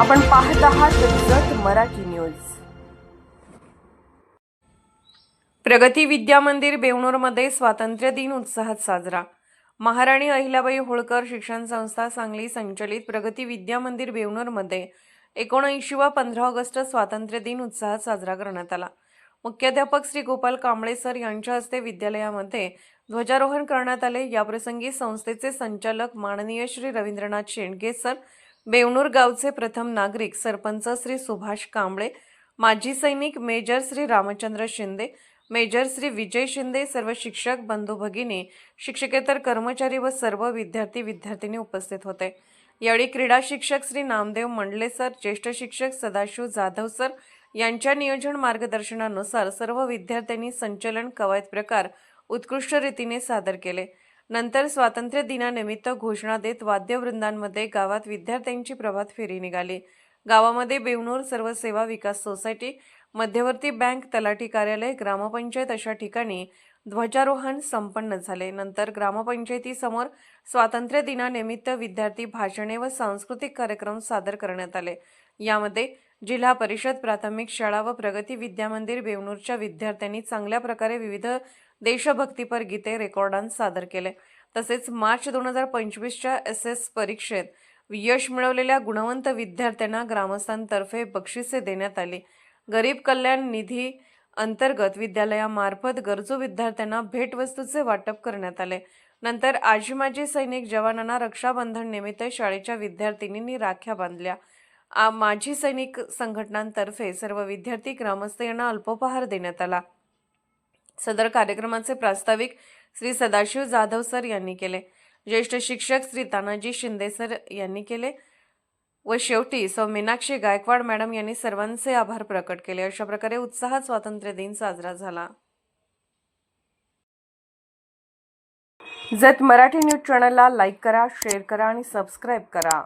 आपण पाहत आहात जत मराठी न्यूज. प्रगती विद्या मंदिर बेवणूरमध्ये स्वातंत्र्य दिन उत्साहात साजरा. महाराणी अहिल्याबाई होळकर शिक्षण संस्था सांगली संचलित प्रगती विद्या मंदिर बेवणूरमध्ये एकोणऐंशी व पंधरा ऑगस्ट स्वातंत्र्य दिन उत्साहात साजरा करण्यात आला. मुख्याध्यापक श्री गोपाल कांबळे सर यांच्या हस्ते विद्यालयामध्ये ध्वजारोहण करण्यात आले. याप्रसंगी संस्थेचे संचालक माननीय श्री रवींद्रनाथ शेंडगे सर बेवणूर गावचे प्रथम नागरिक सरपंच श्री सुभाष कांबळे माजी सैनिक मेजर श्री रामचंद्र शिंदे मेजर श्री विजय शिंदे सर्व शिक्षक बंधू भगिनी शिक्षकेतर कर्मचारी व सर्व विद्यार्थी विद्यार्थिनी उपस्थित होते. यावेळी क्रीडा शिक्षक श्री नामदेव मंडले सर ज्येष्ठ शिक्षक सदाशिव जाधव सर यांच्या नियोजन मार्गदर्शनानुसार सर्व विद्यार्थ्यांनी संचलन कवायत प्रकार उत्कृष्ट रीतीने सादर केले. नंतर स्वातंत्र्य दिनानिमित्त घोषणा देत वाद्यवृंदांमध्ये गावात विद्यार्थ्यांची प्रभात फेरी निघाली. गावामध्ये बेवणूर सर्व सेवा विकास सोसायटी मध्यवर्ती बँक तलाठी कार्यालय ग्रामपंचायत अशा ठिकाणी ध्वजारोहण संपन्न झाले. नंतर ग्रामपंचायतीसमोर स्वातंत्र्य दिनानिमित्त विद्यार्थी भाषणे व सांस्कृतिक कार्यक्रम सादर करण्यात आले. यामध्ये जिल्हा परिषद प्राथमिक शाळा व प्रगती विद्यामंदिर बेवणूरच्या विद्यार्थ्यांनी चांगल्या प्रकारे विविध देशभक्तीपर गीते रेकॉर्डांत सादर केले. तसेच मार्च दोन हजार पंचवीसच्या एस एस परीक्षेत यश मिळवलेल्या गुणवंत विद्यार्थ्यांना ग्रामस्थांतर्फे बक्षिसे देण्यात आली. गरीब कल्याण निधी अंतर्गत विद्यालयामार्फत गरजू विद्यार्थ्यांना भेटवस्तूचे वाटप करण्यात आले. नंतर आजी माजी सैनिक जवानांना रक्षाबंधन निमित्त शाळेच्या विद्यार्थिनींनी राख्या बांधल्या. आ माजी सैनिक संघटनांतर्फे सर्व विद्यार्थी ग्रामस्थ यांना अल्पोपहार देण्यात आला. सदर कार्यक्रमाचे प्रास्ताविक श्री सदाशिव जाधव सर यांनी केले. ज्येष्ठ शिक्षक श्री तानाजी शिंदे सर यांनी केले व शेवटी सौ मीनाक्षी गायकवाड मॅडम यांनी सर्वांचे आभार प्रकट केले. अशा प्रकारे उत्साहात स्वातंत्र्य दिन साजरा झाला. जत मराठी न्यूज चॅनलला लाईक करा शेअर करा आणि सबस्क्राईब करा.